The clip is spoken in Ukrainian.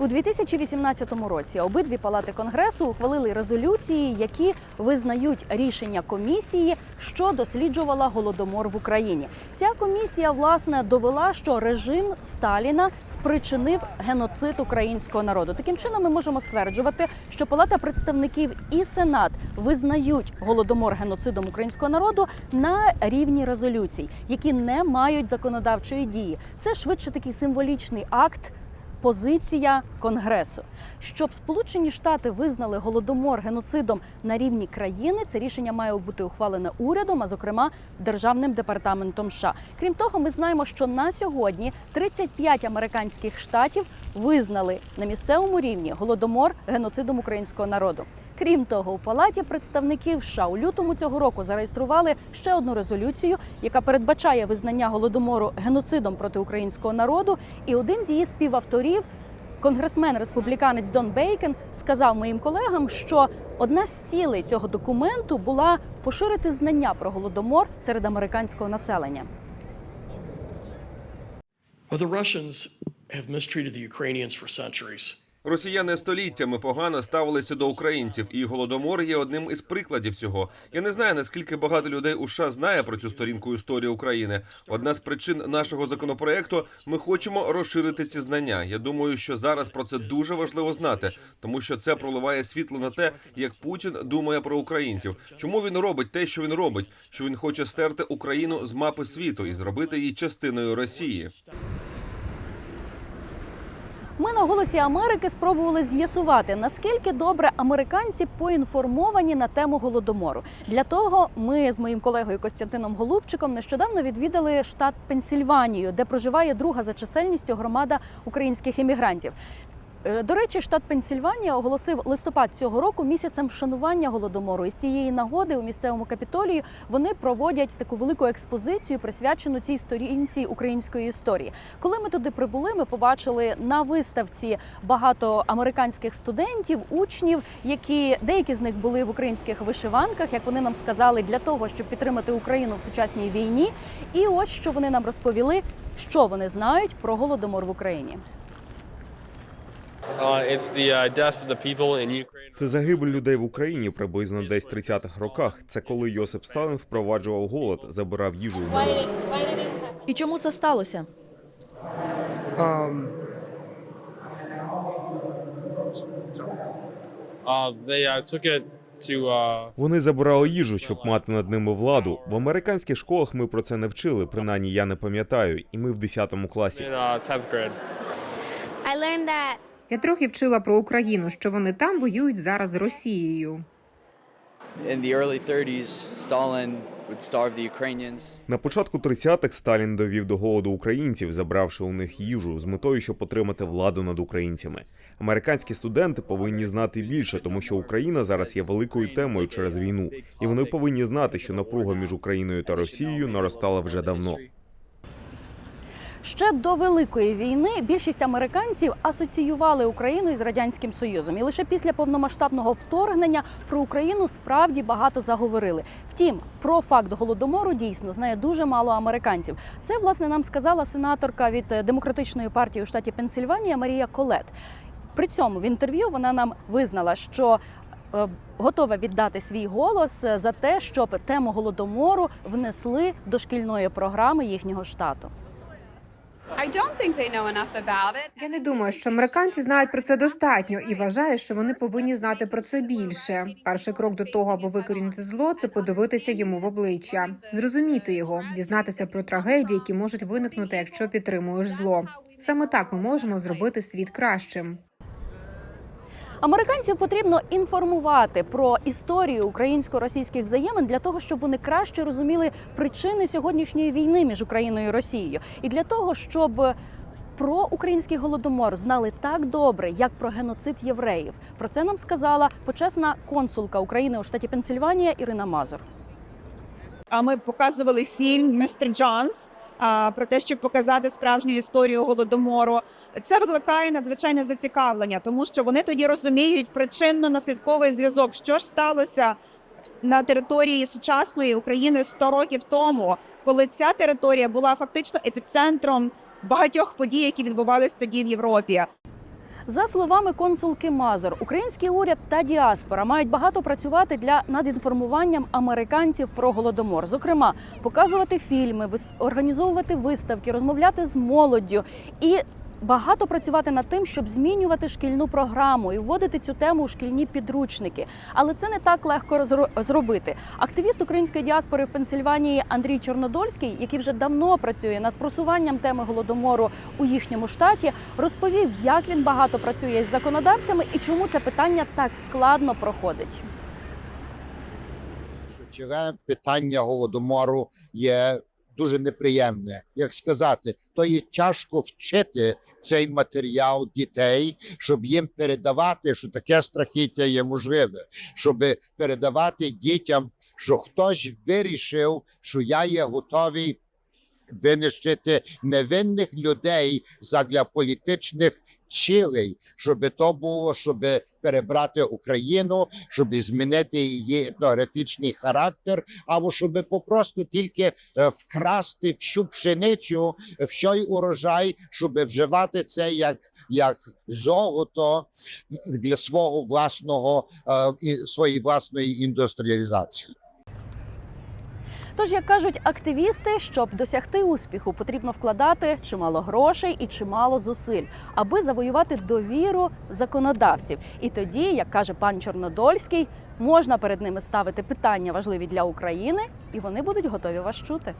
У 2018 році обидві палати конгресу ухвалили резолюції, які визнають рішення комісії, що досліджувала голодомор в Україні. Ця комісія власне довела, що режим Сталіна спричинив геноцид українського народу. Таким чином, ми можемо стверджувати, що Палата представників і Сенат визнають голодомор геноцидом українського народу на рівні резолюцій, які не мають законодавчої дії. Це швидше такий символічний акт. Позиція Конгресу, щоб Сполучені Штати визнали голодомор геноцидом на рівні країни, це рішення має бути ухвалене урядом, а зокрема державним департаментом США. Крім того, ми знаємо, що на сьогодні 35 американських штатів визнали на місцевому рівні голодомор геноцидом українського народу. Крім того, у палаті представників США у лютому цього року зареєстрували ще одну резолюцію, яка передбачає визнання голодомору геноцидом проти українського народу. І один з її співавторів, конгресмен республіканець Дон Бейкен, сказав моїм колегам, що одна з цілей цього документу була поширити знання про голодомор серед американського населення. Well, the Russians have mistreated the Ukrainians for centuries. Росіяни століттями погано ставилися до українців, і голодомор є одним із прикладів цього. Я не знаю наскільки багато людей у США знає про цю сторінку історії України. Одна з причин нашого законопроекту ми хочемо розширити ці знання. Я думаю, що зараз про це дуже важливо знати, тому що це проливає світло на те, як Путін думає про українців. Чому він робить те, що він робить? Що він хоче стерти Україну з мапи світу і зробити її частиною Росії. На голосі Америки спробували з'ясувати, наскільки добре американці поінформовані на тему голодомору. Для того ми з моїм колегою Костянтином Голубчиком нещодавно відвідали штат Пенсільванію, де проживає друга за чисельністю громада українських іммігрантів. Е, До речі, штат Пенсільванія оголосив листопад цього року місяцем вшанування голодомору. І з цієї нагоди у місцевому капітолії вони проводять таку велику експозицію, присвячену цій сторінці української історії. Коли ми туди прибули, ми побачили на виставці багато американських студентів, учнів, які деякі з них були в українських вишиванках, як вони нам сказали, для того, щоб підтримати Україну в сучасній війні. І ось що вони нам розповіли, що вони знають про голодомор в Україні. Це загибель людей в Україні приблизно десь 30-х роках. Це коли Йосип Сталін впроваджував голод, забирав їжу у. І чому це сталося? Uh, they uh, took it to uh, Вони забирали їжу, щоб мати над ними владу. В американських школах ми про це не вчили, принаймні я не пам'ятаю, і ми в 10 класі. in uh, 10th grade. I learned that Я трохи вчила про Україну, що вони там воюють зараз з Росією. In the early 30s, Stalin would starve the Ukrainians. На початку 30-х Сталін довів до голоду українців, забравши у них їжу з метою, щоб отримати владу над українцями. Американські студенти повинні знати більше, тому що Україна зараз є великою темою через війну, і вони повинні знати, що напруга між Україною та Росією наростала вже давно. Ще до великої війни більшість американців асоціювали Україну із радянським союзом, і лише після повномасштабного вторгнення про Україну справді багато заговорили. Втім, про факт голодомору дійсно знає дуже мало американців. Це власне нам сказала сенаторка від демократичної партії у штаті Пенсільванія Марія Колет. При цьому в інтерв'ю вона нам визнала, що е, готова віддати свій голос е, за те, щоб тему голодомору внесли до шкільної програми їхнього штату. Я не думаю, що американці знають про це достатньо і вважаю, що вони повинні знати про це більше. Перший крок до того, аби викорінити зло, це подивитися йому в обличчя, зрозуміти його, дізнатися про трагедії, які можуть виникнути, якщо підтримуєш зло. Саме так ми можемо зробити світ кращим. Американців потрібно інформувати про історію українсько-російських взаємин для того, щоб вони краще розуміли причини сьогоднішньої війни між Україною і Росією, і для того, щоб про український голодомор знали так добре, як про геноцид євреїв. Про це нам сказала почесна консулка України у штаті Пенсільванія Ірина Мазур. А ми показували фільм «Містер Джонс» про те, щоб показати справжню історію голодомору. Це викликає надзвичайне зацікавлення, тому що вони тоді розуміють причинно-наслідковий зв'язок, що ж сталося на території сучасної України 100 років тому, коли ця територія була фактично епіцентром багатьох подій, які відбувалися тоді в Європі. За словами консулки Мазур, український уряд та діаспора мають багато працювати для над інформуванням американців про голодомор. Зокрема, показувати фільми, організовувати виставки, розмовляти з молоддю і. Багато працювати над тим, щоб змінювати шкільну програму і вводити цю тему у шкільні підручники. Але це не так легко зробити. Активіст української діаспори в Пенсильванії Андрій Чорнодольський, який вже давно працює над просуванням теми голодомору у їхньому штаті, розповів, як він багато працює з законодавцями і чому це питання так складно проходить. Питання голодомору є дуже неприємне. Як сказати, то є тяжко вчити цей матеріал дітей, щоб їм передавати, що таке страхіття є можливе, щоб передавати дітям, що хтось вирішив, що я є готовий винищити невинних людей задля політичних цілей, щоб то було, щоб перебрати Україну, щоб змінити її етнографічний характер, або щоб попросту тільки е, вкрасти всю пшеницю, всій урожай, щоб вживати це як, як золото для свого власного е, своєї власної індустріалізації. Тож, як кажуть активісти, щоб досягти успіху, потрібно вкладати чимало грошей і чимало зусиль, аби завоювати довіру законодавців. І тоді, як каже пан Чорнодольський, можна перед ними ставити питання важливі для України, і вони будуть готові вас чути.